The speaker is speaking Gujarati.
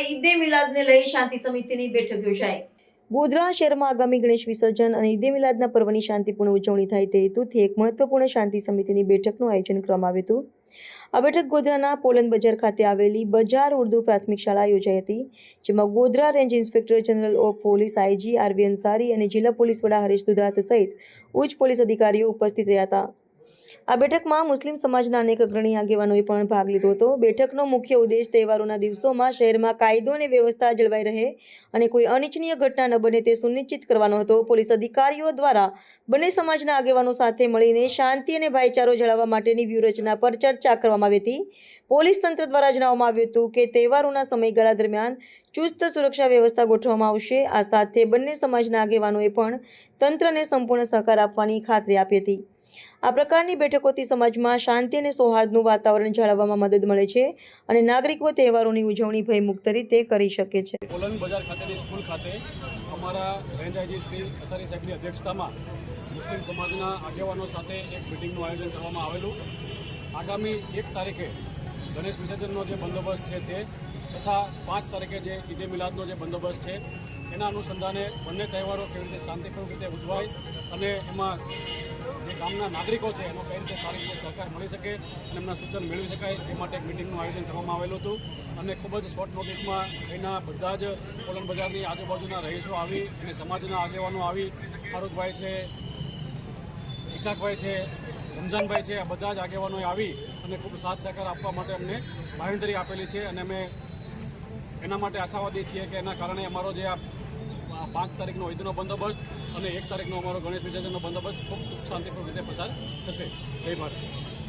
ઈદે મિલાદને લઈ શાંતિ સમિતિની બેઠક યોજાઈ. ગોધરા શહેરમાં આગામી ગણેશ વિસર્જન અને ઈદે મિલાદના પર્વની શાંતિપૂર્ણ ઉજવણી થાય તે હેતુથી એક મહત્વપૂર્ણ શાંતિ સમિતિની બેઠકનું આયોજન કરવામાં આવ્યું હતું. આ બેઠક ગોધરાના પોલન બજાર ખાતે આવેલી બજાર ઉર્દુ પ્રાથમિક શાળા યોજાઈ હતી, જેમાં Godhra range inspector general of police IG RV Ansari અને જિલ્લા પોલીસ વડા હરીશ દુધાત સહિત ઉચ્ચ પોલીસ અધિકારીઓ ઉપસ્થિત રહ્યા હતા. આ બેઠકમાં મુસ્લિમ સમાજના અનેક અગ્રણી આગેવાનોએ પણ ભાગ લીધો હતો. બેઠકનો મુખ્ય ઉદ્દેશ તહેવારોના દિવસોમાં શહેરમાં કાયદો અને વ્યવસ્થા જળવાઈ રહે અને કોઈ અનિચ્છનીય ઘટના ન બને તે સુનિશ્ચિત કરવાનો હતો. પોલીસ અધિકારીઓ દ્વારા બંને સમાજના આગેવાનો સાથે મળીને શાંતિ અને ભાઈચારો જળવવા માટેની વ્યૂહરચના પર ચર્ચા કરવામાં આવી હતી. પોલીસ તંત્ર દ્વારા જણાવવામાં આવ્યું હતું કે તહેવારોના સમયગાળા દરમિયાન ચુસ્ત સુરક્ષા વ્યવસ્થા ગોઠવવામાં આવશે. આ સાથે બંને સમાજના આગેવાનોએ પણ તંત્રને સંપૂર્ણ સહકાર આપવાની ખાતરી આપી હતી. આ પ્રકારની બેઠકોથી સમાજમાં શાંતિ અને સૌહાર્દનું વાતાવરણ જાળવવામાં મદદ મળે છે અને નાગરિકો તહેવારોની ઉજવણી ભયમુક્ત રીતે કરી શકે છે. પોલન બજાર ખાતેની સ્કૂલ ખાતે અમારા રેન્જ આઈજી શ્રી અસારી સાહેબની અધ્યક્ષતામાં મુસ્લિમ સમાજના આગેવાનો સાથે એક મિટિંગનું આયોજન કરવામાં આવેલું. આગામી એક તારીખે ગણેશ વિસર્જનનો જે બંદોબસ્ત છે તે તથા પાંચ તારીખે જે ઈદે મિલાદનો જે બંદોબસ્ત છે, એના અનુસંધાને બંને તહેવારો કેવી રીતે શાંતિપૂર્વક રીતે ઉજવાય અને એમાં જે ગામના નાગરિકો છે, એનો કઈ રીતે સારી રીતે સહકાર મળી શકે અને એમના સૂચન મેળવી શકાય, એ માટે એક મિટિંગનું આયોજન કરવામાં આવેલું હતું. અને ખૂબ જ શોર્ટ નોટિસમાં એના બધા જ કોલન બજારની આજુબાજુના રહીશો આવી અને સમાજના આગેવાનો આવી. ફારૂકભાઈ છે, ઈશાકભાઈ છે, રમઝાનભાઈ છે, આ બધા જ આગેવાનોએ આવી અને ખૂબ સાથ સહકાર આપવા માટે અમને બાંહેધરી આપેલી છે. અને અમે એના માટે આશાવાદી છીએ કે એના કારણે અમારો જે આ પાંચ તારીખનો ઈદનો બંદોબસ્ત અને એક તારીખનો અમારો ગણેશ વિસર્જનનો બંદોબસ્ત ખૂબ સુખ શાંતિપૂર્ણ રીતે પસાર થશે. જય ભારત.